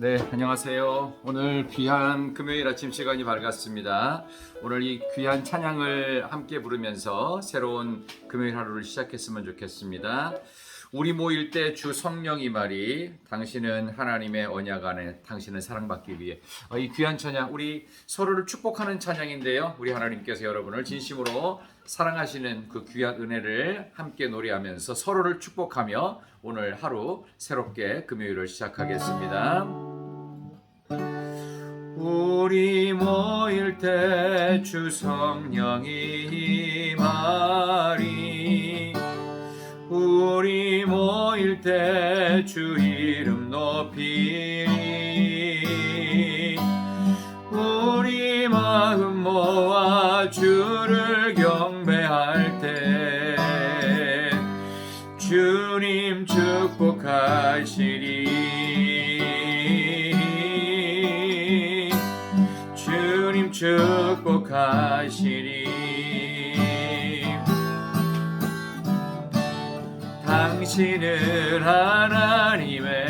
네, 안녕하세요. 오늘 귀한 금요일 아침 시간이 밝았습니다. 오늘 이 귀한 찬양을 함께 부르면서 새로운 금요일 하루를 시작했으면 좋겠습니다. 우리 모일 때 주 성령 이 말이 당신은 하나님의 언약 안에 당신은 사랑받기 위해 어, 이 귀한 찬양 우리 서로를 축복하는 찬양인데요. 우리 하나님께서 여러분을 진심으로 사랑하시는 그 귀한 은혜를 함께 노래하면서 서로를 축복하며 오늘 하루 새롭게 금요일을 시작하겠습니다. 우리 모일 때 주 성령이 말이 우리 모일 때 주 이름 높이 우리 마음 모아 주를 경배할 때 주님 축복하시리. 주님 축복하시리 당신은 하나님의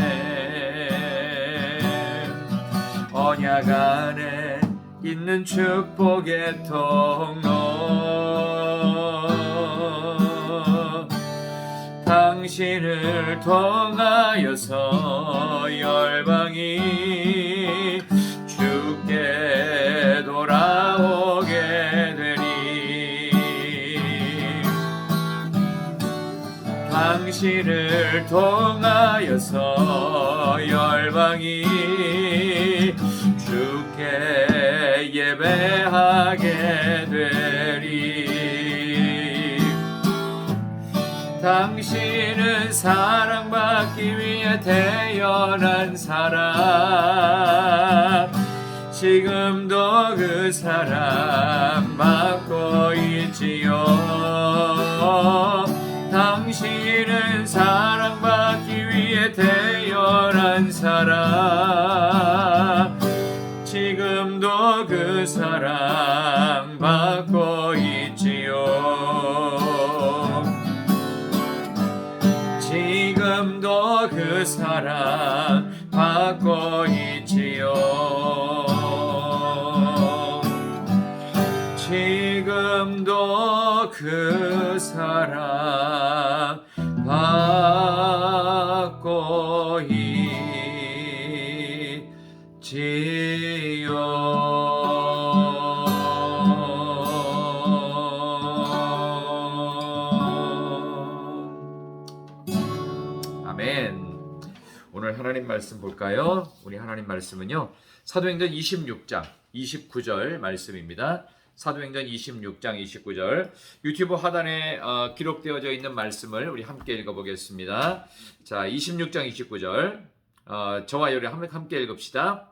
언약 안에 있는 축복의 통로. 당신을 통하여서 열방이 통하여서 열방이 주께 예배하게 되리. 당신은 사랑받기 위해 태어난 사람. 지금도 그 사랑 받고 있지요. 당신은 위해 태어난 사람. 지금도 그 사랑 받고 있지요. 지금도 그 사랑 받고 있지요. 지금도 그 사랑 하나님 말씀 볼까요? 우리 하나님 말씀은요. 사도행전 26장 29절 말씀입니다. 사도행전 26장 29절 유튜브 하단에 어, 기록되어져 있는 말씀을 우리 함께 읽어보겠습니다. 자, 26장 29절 어, 저와 함- 함께 읽읍시다.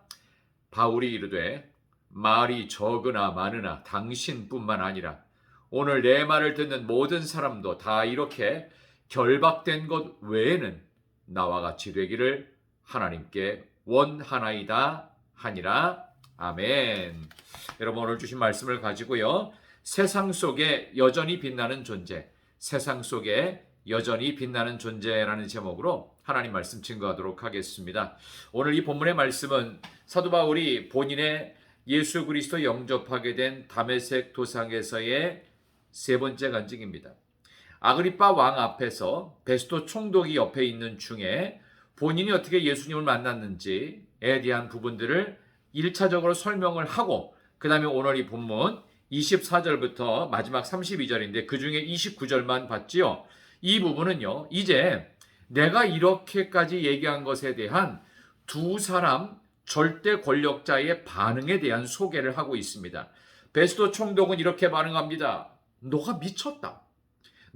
바울이 이르되 말이 적으나 많으나 당신뿐만 아니라 오늘 내 말을 듣는 모든 사람도 다 이렇게 결박된 것 외에는 나와 같이 되기를 하나님께 원하나이다 하니라 아멘. 여러분 오늘 주신 말씀을 가지고요. 세상 속에 여전히 빛나는 존재, 세상 속에 여전히 빛나는 존재라는 제목으로 하나님 말씀 증거하도록 하겠습니다. 오늘 이 본문의 말씀은 사도 바울이 본인의 예수 그리스도 영접하게 된 다메섹 도상에서의 세 번째 간증입니다. 아그리파 왕 앞에서 베스토 총독이 옆에 있는 중에 본인이 어떻게 예수님을 만났는지에 대한 부분들을 1차적으로 설명을 하고 그 다음에 오늘 이 본문 24절부터 마지막 32절인데 그 중에 29절만 봤지요. 이 부분은요. 이제 내가 이렇게까지 얘기한 것에 대한 두 사람 절대 권력자의 반응에 대한 소개를 하고 있습니다. 베스토 총독은 이렇게 반응합니다. 너가 미쳤다.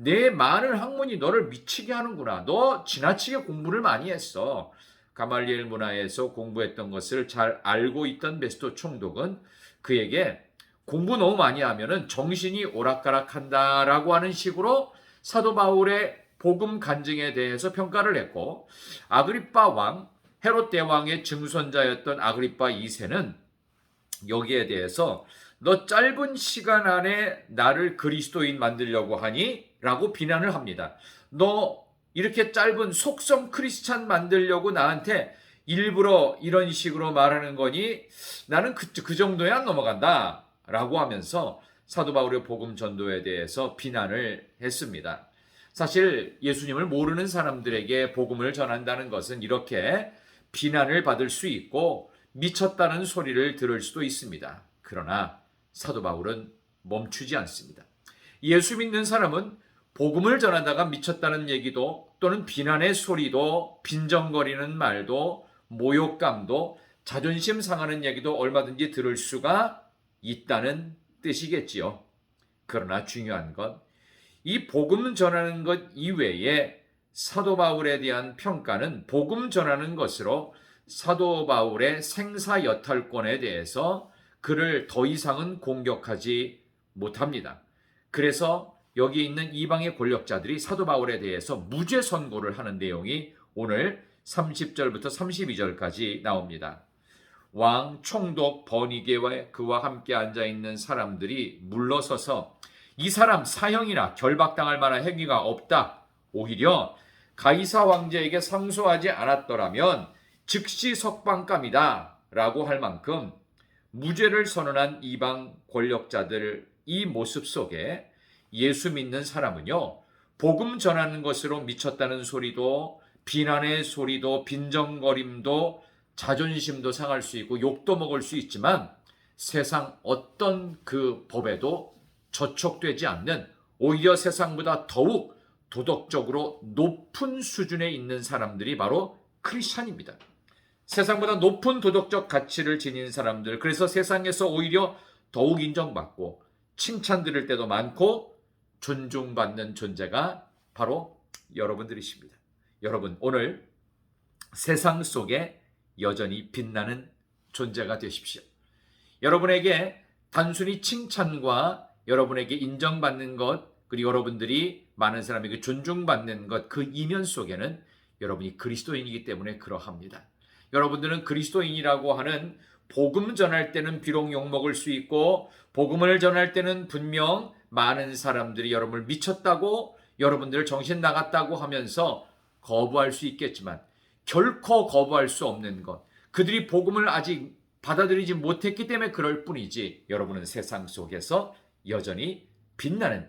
내 많은 학문이 너를 미치게 하는구나. 너 지나치게 공부를 많이 했어. 가말리엘 문화에서 공부했던 것을 잘 알고 있던 베스토 총독은 그에게 공부 너무 많이 하면은 정신이 오락가락한다라고 하는 식으로 사도 바울의 복음 간증에 대해서 평가를 했고 아그리파 왕 헤롯 대왕의 증손자였던 아그리파 2세는 여기에 대해서 너 짧은 시간 안에 나를 그리스도인 만들려고 하니? 라고 비난을 합니다. 너 이렇게 짧은 속성 크리스찬 만들려고 나한테 일부러 이런 식으로 말하는 거니 나는 그, 그 정도야 넘어간다 라고 하면서 사도 바울의 복음 전도에 대해서 비난을 했습니다. 사실 예수님을 모르는 사람들에게 복음을 전한다는 것은 이렇게 비난을 받을 수 있고 미쳤다는 소리를 들을 수도 있습니다. 그러나 사도 바울은 멈추지 않습니다. 예수 믿는 사람은 복음을 전하다가 미쳤다는 얘기도 또는 비난의 소리도 빈정거리는 말도 모욕감도 자존심 상하는 얘기도 얼마든지 들을 수가 있다는 뜻이겠지요. 그러나 중요한 건 이 복음 전하는 것 이외에 사도 바울에 대한 평가는 복음 전하는 것으로 사도 바울의 생사 여탈권에 대해서 그를 더 이상은 공격하지 못합니다. 그래서 여기 있는 이방의 권력자들이 사도 바울에 대해서 무죄 선고를 하는 내용이 오늘 30절부터 32절까지 나옵니다. 왕 총독 버니게와 그와 함께 앉아 있는 사람들이 물러서서 이 사람 사형이나 결박당할 만한 행위가 없다. 오히려 가이사 왕제에게 상소하지 않았더라면 즉시 석방감이다. 라고 할 만큼 무죄를 선언한 이방 권력자들 이 모습 속에 예수 믿는 사람은요, 복음 전하는 것으로 미쳤다는 소리도, 비난의 소리도, 빈정거림도, 자존심도 상할 수 있고, 욕도 먹을 수 있지만, 세상 어떤 그 법에도 저촉되지 않는, 오히려 세상보다 더욱 도덕적으로 높은 수준에 있는 사람들이 바로 크리스찬입니다. 세상보다 높은 도덕적 가치를 지닌 사람들, 그래서 세상에서 오히려 더욱 인정받고, 칭찬 들을 때도 많고, 존중받는 존재가 바로 여러분들이십니다. 여러분, 오늘 세상 속에 여전히 빛나는 존재가 되십시오. 여러분에게 단순히 칭찬과 여러분에게 인정받는 것, 그리고 여러분들이 많은 사람에게 존중받는 것, 그 이면 속에는 여러분이 그리스도인이기 때문에 그러합니다. 여러분들은 그리스도인이라고 하는 복음 전할 때는 비록 욕먹을 수 있고, 복음을 전할 때는 분명 많은 사람들이 여러분을 미쳤다고, 여러분들을 정신 나갔다고 하면서 거부할 수 있겠지만, 결코 거부할 수 없는 것, 그들이 복음을 아직 받아들이지 못했기 때문에 그럴 뿐이지, 여러분은 세상 속에서 여전히 빛나는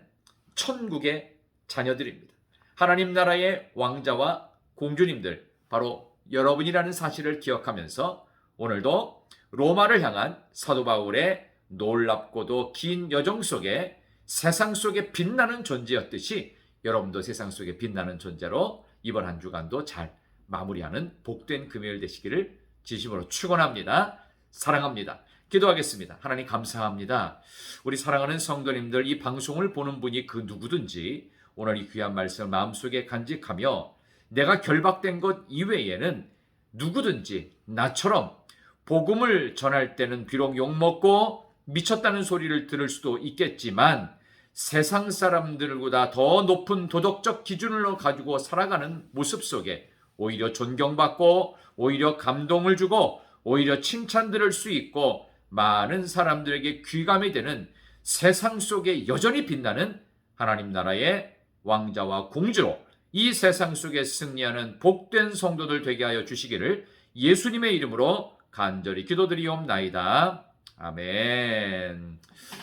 천국의 자녀들입니다. 하나님 나라의 왕자와 공주님들, 바로 여러분이라는 사실을 기억하면서 오늘도 로마를 향한 사도 바울의 놀랍고도 긴 여정 속에 세상 속에 빛나는 존재였듯이 여러분도 세상 속에 빛나는 존재로 이번 한 주간도 잘 마무리하는 복된 금요일 되시기를 진심으로 축원합니다. 사랑합니다. 기도하겠습니다. 하나님 감사합니다. 우리 사랑하는 성도님들 이 방송을 보는 분이 그 누구든지 오늘 이 귀한 말씀을 마음속에 간직하며 내가 결박된 것 이외에는 누구든지 나처럼 복음을 전할 때는 비록 욕먹고 미쳤다는 소리를 들을 수도 있겠지만 세상 사람들보다 더 높은 도덕적 기준을 가지고 살아가는 모습 속에 오히려 존경받고 오히려 감동을 주고 오히려 칭찬 들을 수 있고 많은 사람들에게 귀감이 되는 세상 속에 여전히 빛나는 하나님 나라의 왕자와 공주로 이 세상 속에 승리하는 복된 성도들 되게 하여 주시기를 예수님의 이름으로 간절히 기도드리옵나이다. 아멘.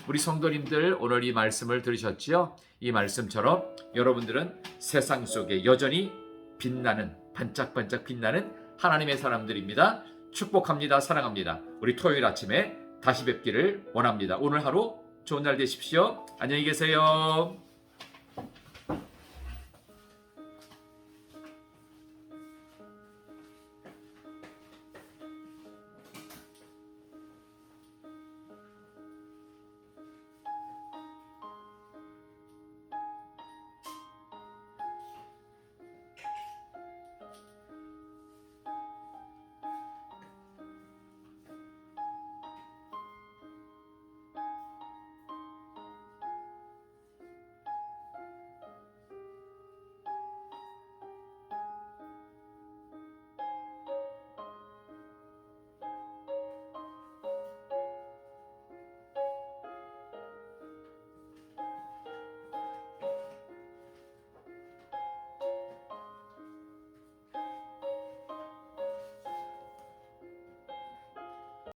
우리 성도님들 오늘 이 말씀을 들으셨지요? 이 말씀처럼 여러분들은 세상 속에 여전히 빛나는 반짝반짝 빛나는 하나님의 사람들입니다. 축복합니다. 사랑합니다. 우리 토요일 아침에 다시 뵙기를 원합니다. 오늘 하루 좋은 날 되십시오. 안녕히 계세요.